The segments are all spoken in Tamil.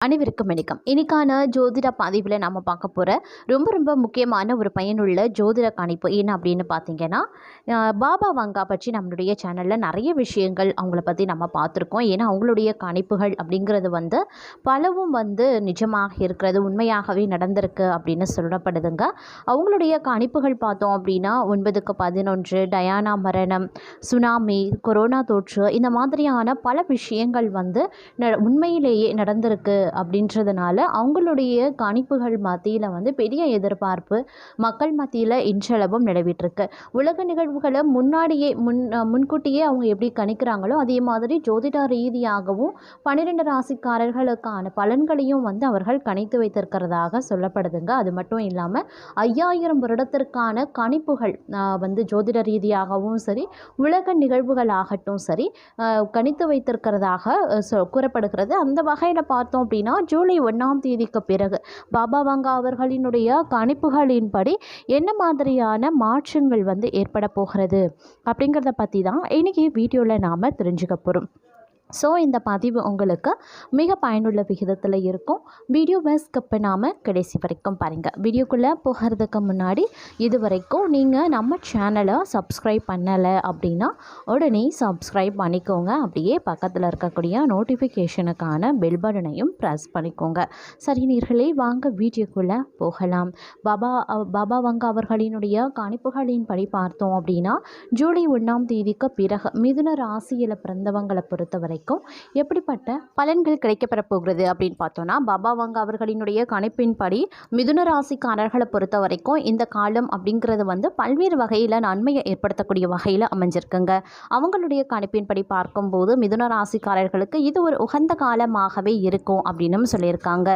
அனைவருக்கும் வணக்கம். இன்னைக்கான ஜோதிட பதிவில் நம்ம பார்க்க போகிற ரொம்ப ரொம்ப முக்கியமான ஒரு பயனுள்ள ஜோதிட கணிப்பு என்ன அப்படின்னு பார்த்தீங்கன்னா பாபா வங்கா பற்றி நம்மளுடைய சேனலில் நிறைய விஷயங்கள் அவங்கள பற்றி நம்ம பார்த்துருக்கோம். ஏன்னா அவங்களுடைய கணிப்புகள் அப்படிங்கிறது வந்து பலவும் வந்து நிஜமாக இருக்கிறது உண்மையாகவே நடந்திருக்கு அப்படின்னு சொல்லப்படுதுங்க. அவங்களுடைய கணிப்புகள் பார்த்தோம் அப்படின்னா ஒன்பதுக்கு பதினொன்று டயானா மரணம் சுனாமி கொரோனா தொற்று இந்த மாதிரியான பல விஷயங்கள் வந்து ந உண்மையிலேயே நடந்திருக்கு அப்படின்றதுனால அவங்களுடைய கணிப்புகள் மத்தியில் வந்து பெரிய எதிர்பார்ப்பு மக்கள் மத்தியில் இன்றளவும் நிலவிட்டுருக்கு. உலக நிகழ்வுகளை முன்னாடியே முன் முன்கூட்டியே அவங்க எப்படி கணிக்கிறாங்களோ அதே மாதிரி ஜோதிட ரீதியாகவும் பன்னிரெண்டு ராசிக்காரர்களுக்கான பலன்களையும் வந்து அவர்கள் கணித்து வைத்திருக்கிறதாக சொல்லப்படுதுங்க. அது மட்டும் இல்லாமல் ஐயாயிரம் வருடத்திற்கான கணிப்புகள் வந்து ஜோதிட ரீதியாகவும் சரி உலக நிகழ்வுகளாகட்டும் சரி கணித்து வைத்திருக்கிறதாக சொ- கூறப்படுகிறது. அந்த வகையில் பார்த்தோம் அப்படின்னா ஜூலை ஒன்றாம் தேதிக்கு பிறகு. பாபா வங்கா அவர்களினுடைய கணிப்புகளின்படி என்ன மாதிரியான மாற்றங்கள் வந்து ஏற்பட போகிறது? அப்படிங்கிறத பற்றி தான் இன்றைக்கி வீடியோவில் நாம் தெரிஞ்சுக்க போகிறோம் ஸோ இந்த பதிவு உங்களுக்கு மிக பயனுள்ள விகிதத்தில் இருக்கும். வீடியோவை ஸ்கிப் பண்ணாமல் கடைசி வரைக்கும் பாருங்கள் வீடியோக்குள்ளே போகிறதுக்கு முன்னாடி இது வரைக்கும் நீங்கள் நம்ம சேனலை சப்ஸ்கிரைப் பண்ணலை அப்படின்னா உடனே சப்ஸ்கிரைப் பண்ணிக்கோங்க. அப்படியே பக்கத்தில் இருக்கக்கூடிய நோட்டிஃபிகேஷனுக்கான பெல் பட்டனையும் ப்ரெஸ் பண்ணிக்கோங்க. சரி நீர்களே வாங்க வீடியோக்குள்ளே போகலாம். பாபா பாபா வங்க அவர்களினுடைய கணிப்புகளின் படி பார்த்தோம் அப்படின்னா ஜூலை ஒன்றாம் தேதிக்கு பிறகு மிதுன ராசியில் பிறந்தவங்களை பொறுத்த வரைக்கும் எப்படிப்பட்ட பலன்கள் கிடைக்கப்பெற போகிறது அப்படின்னு பார்த்தோன்னா பாபா வங்க அவர்களினுடைய கணிப்பின்படி மிதுன ராசிக்காரர்களை பொறுத்த வரைக்கும் இந்த காலம் அப்படிங்கிறது வந்து பல்வேறு வகையில் நன்மையை ஏற்படுத்தக்கூடிய வகையில் அமைஞ்சிருக்குங்க. அவங்களுடைய கணிப்பின்படி பார்க்கும்போது மிதுன ராசிக்காரர்களுக்கு இது ஒரு உகந்த காலமாகவே இருக்கும் அப்படின்னு சொல்லியிருக்காங்க.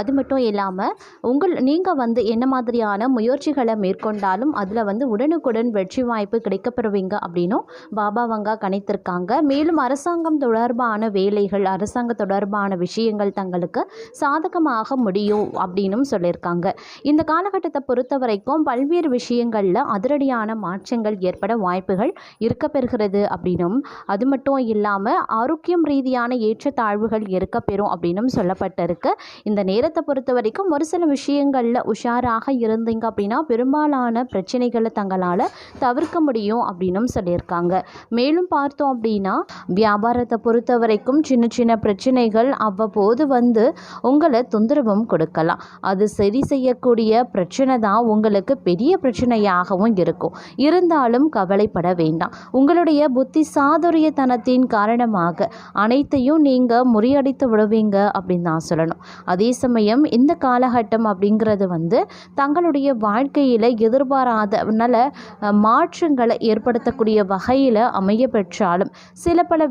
அது மட்டும் இல்லாமல் உங்கள் நீங்கள் வந்து என்ன மாதிரியான முயற்சிகளை மேற்கொண்டாலும் அதில் வந்து உடனுக்குடன் வெற்றி வாய்ப்பு கிடைக்கப்பெறுவீங்க அப்படின்னும் பாபா வங்கா கணித்திருக்காங்க. மேலும் அரசாங்கம் தொடர்பான வேலைகள் அரசாங்க தொடர்பான விஷயங்கள் தங்களுக்கு சாதகமாக முடியும் அப்படின்னும் சொல்லியிருக்காங்க. இந்த காலகட்டத்தை பொறுத்த வரைக்கும் பல்வேறு விஷயங்களில் அதிரடியான மாற்றங்கள் ஏற்பட வாய்ப்புகள் இருக்க பெறுகிறது அப்படின்னும் அது மட்டும் இல்லாமல் ஆரோக்கியம் ரீதியான ஏற்றத்தாழ்வுகள் இருக்க பெறும் அப்படின்னும் சொல்லப்பட்டிருக்கு. இந்த நேரத்தை பொறுத்த வரைக்கும் ஒரு சில விஷயங்களில் உஷாராக இருந்தீங்க அப்படின்னா பெரும்பாலான பிரச்சனைகளை தங்களால் தவிர்க்க முடியும் அப்படின்னும் சொல்லியிருக்காங்க. மேலும் பார்த்தோம் அப்படின்னா வியாபாரத்தை பொறுத்த வரைக்கும் சின்ன சின்ன பிரச்சனைகள் அவ்வப்போது வந்து உங்களை தொந்தரவும் கொடுக்கலாம். அது சரி செய்யக்கூடிய பிரச்சனை தான் உங்களுக்கு பெரிய பிரச்சனையாகவும் இருக்கும். இருந்தாலும் கவலைப்பட வேண்டாம். உங்களுடைய புத்தி சாதுரியத்தனத்தின் காரணமாக அனைத்தையும் நீங்கள் முறியடித்து விடுவீங்க அப்படின்னு தான் சொல்லணும். அதே சமயம் இந்த காலகட்டம் அப்படிங்கிறது வந்து தங்களுடைய வாழ்க்கையில் எதிர்பாராத நல்ல மாற்றங்களை ஏற்படுத்தக்கூடிய வகையில் அமைய பெற்றாலும் சில பல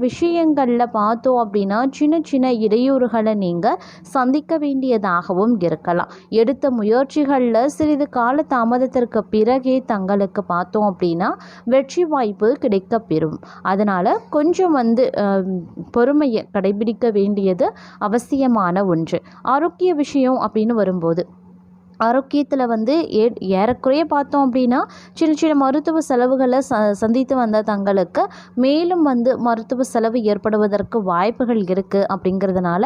விஷயங்களில் பார்த்தோம் அப்படின்னா சின்ன சின்ன இடையூறுகளை நீங்கள் சந்திக்க வேண்டியதாகவும் இருக்கலாம். எடுத்த முயற்சிகளில் சிறிது கால தாமதத்திற்கு பிறகே தங்களுக்கு பார்த்தோம் அப்படின்னா வெற்றி வாய்ப்பு கிடைக்கப்பெறும். அதனால் கொஞ்சம் வந்து பொறுமையை கடைபிடிக்க வேண்டியது அவசியமான ஒன்று. ஆரோக்கிய விஷயம் அப்படின்னு வரும்போது ஆரோக்கியத்தில் வந்து ஏ ஏறக்குறைய பார்த்தோம் அப்படின்னா சின்ன சின்ன மருத்துவ செலவுகளை ச சந்தித்து வந்த தங்களுக்கு மேலும் வந்து மருத்துவ செலவு ஏற்படுவதற்கு வாய்ப்புகள் இருக்குது அப்படிங்கிறதுனால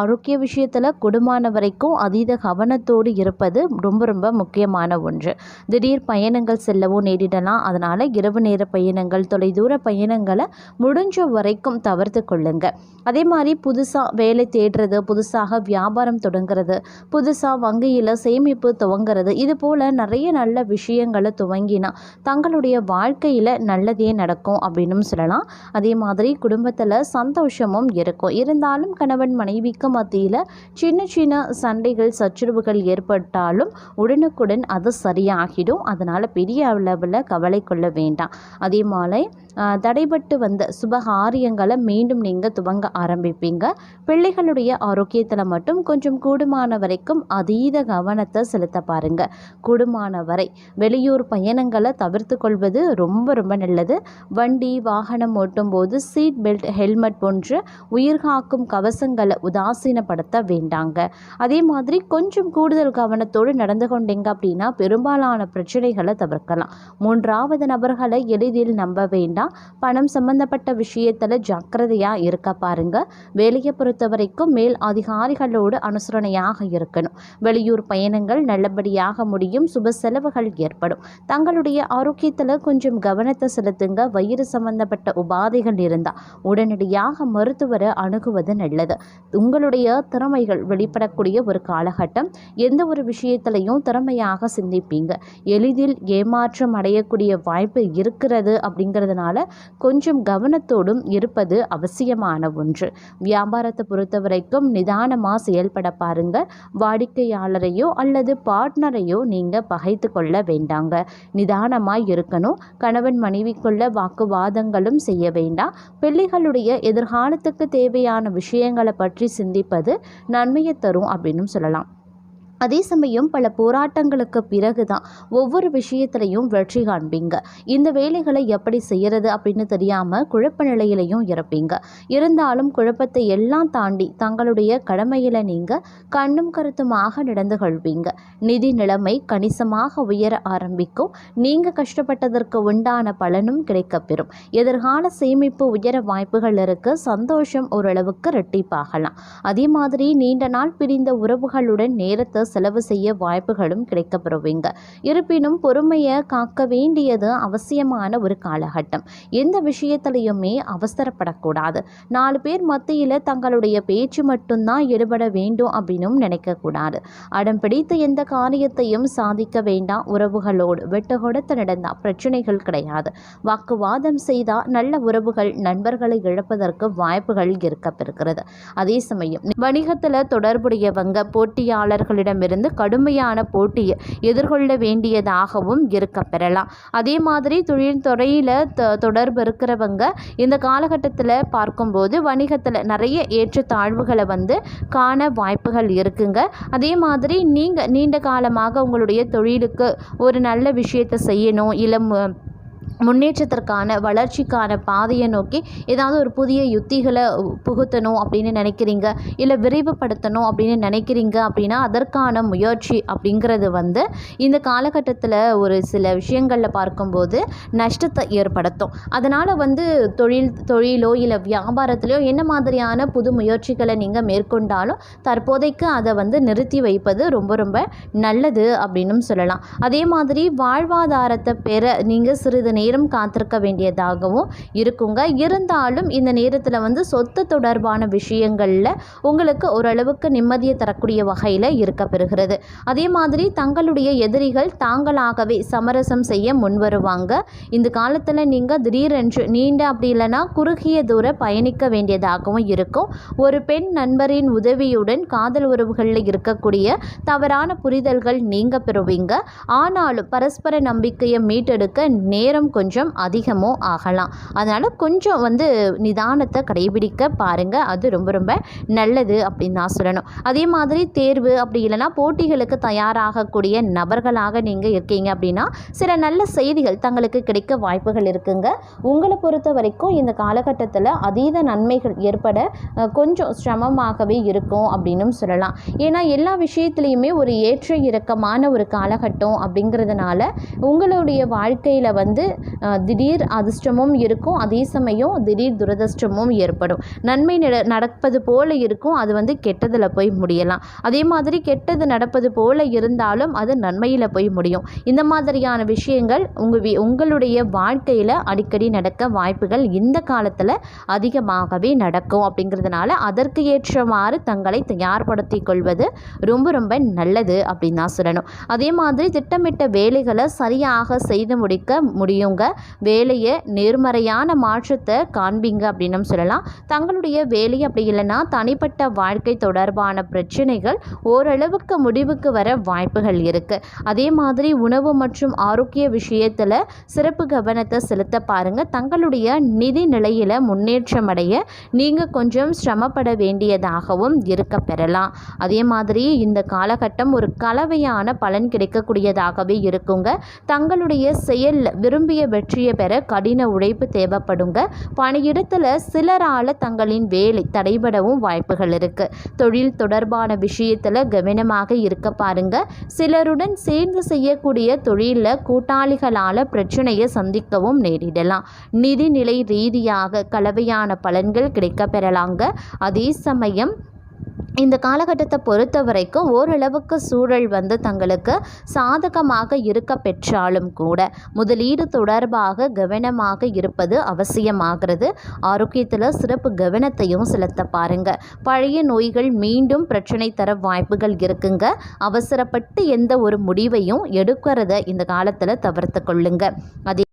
ஆரோக்கிய விஷயத்தில் குடும்பமான வரைக்கும் அதீத கவனத்தோடு இருப்பது ரொம்ப ரொம்ப முக்கியமான ஒன்று. திடீர் பயணங்கள் செல்லவும் நேரிடலாம். அதனால் இரவு நேர பயணங்கள் தொலைதூர பயணங்களை முடிஞ்ச வரைக்கும் தவிர்த்து கொள்ளுங்க. அதே மாதிரி புதுசாக வேலை தேடுறது புதுசாக வியாபாரம் தொடங்குறது புதுசாக வங்கியில் சேமிப்பு துவங்குறது. இது போல் நிறைய நல்ல விஷயங்களை துவங்கினா தங்களுடைய வாழ்க்கையில் நல்லதே நடக்கும் அப்படின்னும் சொல்லலாம். அதே மாதிரி குடும்பத்தில் சந்தோஷமும் இருக்கும். இருந்தாலும் கணவன் மனைவிக்கு மத்தியில் சின்ன சின்ன சண்டைகள் சச்சரவுகள் ஏற்பட்டாலும் உடனுக்குடன் அது சரியாகிடும். அதனால் பெரிய அளவில் கவலை கொள்ள வேண்டாம். அதே மாதிரி தடைபட்டு வந்த சுபகாரியங்களை மீண்டும் நீங்கள் துவங்க ஆரம்பிப்பீங்க. பிள்ளைகளுடைய ஆரோக்கியத்தில் மட்டும் கொஞ்சம் கூடுமான வரைக்கும் அதீத கவனத்தை செலுத்த பாருங்க. கூடுமான வரை வெளியூர் பயணங்களை தவிர்த்து கொள்வது ரொம்ப ரொம்ப நல்லது. வண்டி வாகனம் ஓட்டும் போது சீட் பெல்ட் ஹெல்மெட் போன்ற உயிர்காக்கும் கவசங்களை உதாசீனப்படுத்த வேண்டாங்க. அதே மாதிரி கொஞ்சம் கூடுதல் கவனத்தோடு நடந்து கொண்டீங்க அப்படின்னா பெரும்பாலான பிரச்சனைகளை தவிர்க்கலாம். மூன்றாவது நபர்களை எளிதில் நம்ப வேண்டாம். பணம் சம்பந்தப்பட்ட விஷயத்தில் ஜாக்கிரதையாக இருக்க பாருங்க. வேலையை பொறுத்த வரைக்கும் மேல் அதிகாரிகளோடு அனுசரணையாக இருக்கணும். வெளியூர் பயணங்கள் நல்லபடியாக முடியும் சுப செலவுகள் ஏற்படும். தங்களுடைய ஆரோக்கியத்தில் கொஞ்சம் கவனத்தை செலுத்துங்க. வயிறு சம்பந்தப்பட்ட உபாதைகள் இருந்தால் உடனடியாக மருத்துவரை அணுகுவது நல்லது. உங்களுடைய திறமைகள் வெளிப்படக்கூடிய ஒரு காலகட்டம். எந்த ஒரு விஷயத்திலையும் திறமையாக சிந்திப்பீங்க. எளிதில் ஏமாற்றம் அடையக்கூடிய வாய்ப்பு இருக்கிறது அப்படிங்கிறதுனால கொஞ்சம் கவனத்தோடும் இருப்பது அவசியமான ஒன்று. வியாபாரத்தை பொறுத்த வரைக்கும் நிதானமாக செயல்பட பாருங்க. வாடிக்கையாளரையோ அல்லது பார்ட்னரையோ நீங்கள் பகைத்து கொள்ள வேண்டாங்க. நிதானமாக இருக்கணும். கணவன் மனைவிக்குள்ள வாக்குவாதங்களும் செய்ய வேண்டாம். பிள்ளைகளுடைய எதிர்காலத்துக்கு தேவையான விஷயங்களை பற்றி சிந்திப்பது நன்மையை தரும் அப்படின்னு சொல்லலாம். அதே சமயம் பல போராட்டங்களுக்கு பிறகு தான் ஒவ்வொரு விஷயத்துலையும் வெற்றி காண்பீங்க. இந்த வேலைகளை எப்படி செய்கிறது அப்படின்னு தெரியாமல் குழப்ப நிலையிலையும் இருப்பீங்க. இருந்தாலும் குழப்பத்தை எல்லாம் தாண்டி தங்களுடைய கடமையில் நீங்கள் கண்ணும் கருத்துமாக நடந்து கொள்வீங்க. நிதி நிலைமை கணிசமாக உயர ஆரம்பிக்கும். நீங்கள் கஷ்டப்பட்டதற்கு உண்டான பலனும் கிடைக்கப்பெறும் எதிர்கால சேமிப்பு உயர வாய்ப்புகள் இருக்கு. சந்தோஷம் ஓரளவுக்கு ரெட்டிப்பாகலாம் அதே மாதிரி நீண்ட நாள் பிரிந்த உறவுகளுடன் நேரத்தை செலவு செய்ய வாய்ப்புகளும் கிடைக்கப்பெறுவீங்க. இருப்பினும் பொறுமையை காக்க வேண்டியது அவசியமான ஒரு காலகட்டம். எந்த விஷயத்திலையுமே அவசரப்படக்கூடாது. நாலு பேர் மத்தியில் தங்களுடைய பேச்சு மட்டும்தான் ஈடுபட வேண்டும் அப்படின்னும் நினைக்கக்கூடாது. அடம் பிடித்து எந்த காரியத்தையும் சாதிக்க வேண்டாம். உறவுகளோடு வெட்டு கொடுத்து நடந்தால் பிரச்சனைகள் கிடையாது. வாக்குவாதம் செய்தால் நல்ல உறவுகள் நண்பர்களை இழப்பதற்கு வாய்ப்புகள் இருக்கப்பெறுகிறது. அதே சமயம் வணிகத்தில் தொடர்புடையவங்க போட்டியாளர்களிடம் இருந்து கடுமையான போட்டியை எதிர்கொள்ள வேண்டியதாகவும் இருக்க பெறலாம். அதே மாதிரி தொழில்துறையில் த தொடர்பு இருக்கிறவங்க இந்த காலகட்டத்தில் பார்க்கும்போது வணிகத்தில் நிறைய ஏற்றத்தாழ்வுகளை வந்து காண வாய்ப்புகள் இருக்குங்க. அதே மாதிரி நீங்கள் நீண்ட காலமாக உங்களுடைய தொழிலுக்கு ஒரு நல்ல விஷயத்தை செய்யணும் இல்லை முன்னேற்றத்திற்கான வளர்ச்சிக்கான பாதையை நோக்கி ஏதாவது ஒரு புதிய யுத்திகளை புகுத்தணும் அப்படின்னு நினைக்கிறீங்க இல்லை விரைவுபடுத்தணும் அப்படின்னு நினைக்கிறீங்க அப்படின்னா அதற்கான முயற்சி அப்படிங்கிறது வந்து இந்த காலகட்டத்தில் ஒரு சில விஷயங்களில் பார்க்கும்போது நஷ்டத்தை ஏற்படுத்தும். அதனால் வந்து தொழில் தொழிலோ இல்லை வியாபாரத்திலையோ என்ன மாதிரியான புது முயற்சிகளை நீங்கள் மேற்கொண்டாலும் தற்போதைக்கு அதை வந்து நிறுத்தி வைப்பது ரொம்ப ரொம்ப நல்லது அப்படின்னும் சொல்லலாம். அதே மாதிரி வாழ்வாதாரத்தை பெற நீங்கள் சிறிது நேரம் காத்திருக்க வேண்டியதாகவும் இருக்குங்க. இருந்தாலும் இந்த நேரத்தில் வந்து சொத்து தொடர்பான விஷயங்களில் உங்களுக்கு ஓரளவுக்கு நிம்மதியை தரக்கூடிய வகையில் இருக்க பெறுகிறது. அதே மாதிரி தங்களுடைய எதிரிகள் தாங்களாகவே சமரசம் செய்ய முன்வருவாங்க. இந்த காலத்தில் நீங்கள் திடீரென்று நீண்ட அப்படி இல்லைன்னா குறுகிய தூர பயணிக்க வேண்டியதாகவும் இருக்கும். ஒரு பெண் நண்பரின் உதவியுடன் காதல் உறவுகளில் இருக்கக்கூடிய தவறான புரிதல்கள் நீங்க பெறுவீங்க. ஆனாலும் பரஸ்பர நம்பிக்கையை மீட்டெடுக்க நேரம் கொஞ்சம் அதிகமோ ஆகலாம். அதனால் கொஞ்சம் வந்து நிதானத்தை கடைபிடிக்க பாருங்கள் அது ரொம்ப ரொம்ப நல்லது அப்படின்னு நான் சொல்லணும். அதே மாதிரி தேர்வு அப்படி இல்லைன்னா போட்டிகளுக்கு தயாராகக்கூடிய நபர்களாக நீங்கள் இருக்கீங்க அப்படின்னா சில நல்ல செய்திகள் தங்களுக்கு கிடைக்க வாய்ப்புகள் இருக்குங்க. உங்களை பொறுத்த வரைக்கும் இந்த காலகட்டத்தில் அதீத நன்மைகள் ஏற்பட கொஞ்சம் சிரமமாகவே இருக்கும் அப்படின்னும் சொல்லலாம். ஏன்னா எல்லா விஷயத்துலையுமே ஒரு ஏற்ற இறக்கமான ஒரு காலகட்டம் அப்படிங்கிறதுனால உங்களுடைய வாழ்க்கையில் வந்து திடீர் அதிர்ஷ்டமும் இருக்கும். அதே சமயம் திடீர் துரதிர்ஷ்டமும் ஏற்படும். நன்மை நடப்பது போல இருக்கும். அது வந்து கெட்டதில் போய் முடியலாம். அதே மாதிரி கெட்டது நடப்பது போல இருந்தாலும் அது நன்மையில் போய் முடியும். இந்த மாதிரியான விஷயங்கள் உங்கள் வி உங்களுடைய வாழ்க்கையில் அடிக்கடி நடக்க வாய்ப்புகள் இந்த காலத்தில் அதிகமாகவே நடக்கும் அப்படிங்கிறதுனால அதற்கு ஏற்றவாறு தங்களை தயார்படுத்திக் கொள்வது ரொம்ப ரொம்ப நல்லது அப்படின்னு தான் சொல்லணும். அதே மாதிரி திட்டமிட்ட வேலைகளை சரியாக செய்து முடிக்க முடியும். முடியுங்க வேலையை நேர்மறையான மாற்றத்தை காண்பீங்க அப்படின்னு சொல்லலாம். தங்களுடைய வேலை அப்படி இல்லைன்னா தனிப்பட்ட வாழ்க்கை தொடர்பான பிரச்சனைகள் ஓரளவுக்கு முடிவுக்கு வர வாய்ப்புகள் இருக்கு. அதே மாதிரி உணவு மற்றும் ஆரோக்கிய விஷயத்தில் சிறப்பு கவனத்தை செலுத்த பாருங்க. தங்களுடைய நிதி நிலையில் முன்னேற்றம் அடைய நீங்கள் கொஞ்சம் சிரமப்பட வேண்டியதாகவும் இருக்க பெறலாம். அதே மாதிரி இந்த காலகட்டம் ஒரு கலவையான பலன் கிடைக்கக்கூடியதாகவே இருக்குங்க. தங்களுடைய செயலில் விரும்பிய காரிய வெற்றியை பெற கடின உழைப்பு தேவைப்படுங்க. பணியிடத்தில் சிலரால் தங்களின் வேலை தடைபடவும் வாய்ப்புகள் இருக்குது தொழில் தொடர்பான விஷயத்தில் கவனமாக இருக்க பாருங்க. சிலருடன் சேர்ந்து செய்யக்கூடிய தொழிலில் கூட்டாளிகளால் பிரச்சனையை சந்திக்கவும் நேரிடலாம். நிதிநிலை ரீதியாக கலவையான பலன்கள் கிடைக்க பெறலாங்க அதே சமயம் இந்த காலகட்டத்தை பொறுத்த வரைக்கும் ஓரளவுக்கு சூழல் வந்து தங்களுக்கு சாதகமாக இருக்க பெற்றாலும் கூட முதலீடு தொடர்பாக கவனமாக இருப்பது அவசியமாகிறது. ஆரோக்கியத்தில் சிறப்பு கவனத்தையும் செலுத்த பாருங்க. பழைய நோய்கள் மீண்டும் பிரச்சனை தர வாய்ப்புகள் இருக்குங்க. அவசரப்பட்டு எந்த ஒரு முடிவையும் எடுக்கிறத இந்த காலத்தில் தவிர்த்து கொள்ளுங்க. அதே